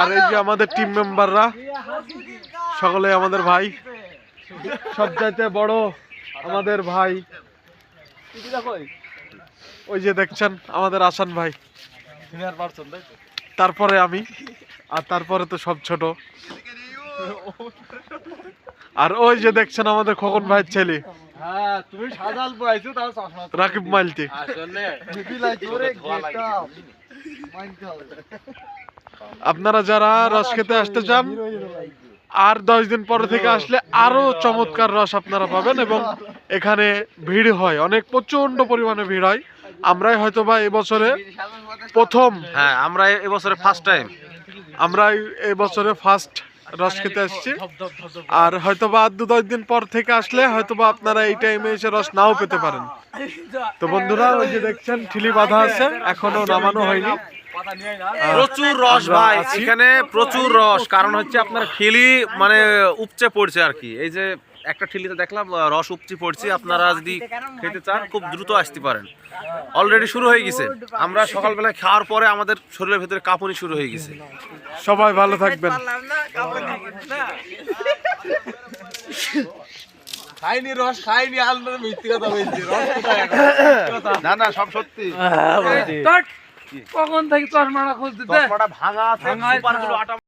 আর এই যে আমাদের টিম মেম্বাররা সকলে আমাদের ভাই। সবচাইতে বড় আমাদের ভাই। ওই যে দেখছেন আমাদের আসান ভাই। তারপরে আমি আর তারপরে তো সব ছোট। আর ওই যে দেখছেন আমাদের খোকন ভাইয়ের ছেলে। হ্যাঁ রাকিব মাইলতি আপনারা যারা রস খেতে আসতে চান আর দশ দিন পরে থেকে আসলে আরও চমৎকার রস আপনারা পাবেন এবং এখানে ভিড় হয় অনেক প্রচণ্ড পরিমাণে ভিড় হয়। আমরাই হয়তো বা এবছরে প্রথম। হ্যাঁ আমরা এবছরে ফার্স্ট টাইম আমরা এবছরে ফার্স্ট রস খেতে আসছি। আর হয়তো বা দু দশ দিন পর থেকে আসলে হয়তো বা আপনারা এই টাইমে এসে রস নাও পেতে পারেন। তো বন্ধুরা ওই যে দেখছেন ঠিলি বাঁধা আছে এখনও নামানো হয়নি। প্রচুর রস ভাই। এখানে প্রচুর রস কারণ হচ্ছে আপনার ঠিলি মানে উপচে পড়ছে আর কি। এই যে একটা ঠিলিতে দেখলাম রস উপচে পড়ছে আপনারা যদি খেতে চান খুব দ্রুত আসতে পারেন। অলরেডি শুরু হয়ে গেছে। আমরা সকালবেলা খাওয়ার পরে আমাদের শরীরের ভেতরে কাঁপুনি শুরু হয়ে গেছে। সবাই ভালো থাকবেন। খাইনি রস খাইনি আলমার মিথ্যে কথা বলছি রস না না সব সত্যি। কখন থেকে চশমাটা খুঁজতে চশমাটা ভাঙা আছে। আটা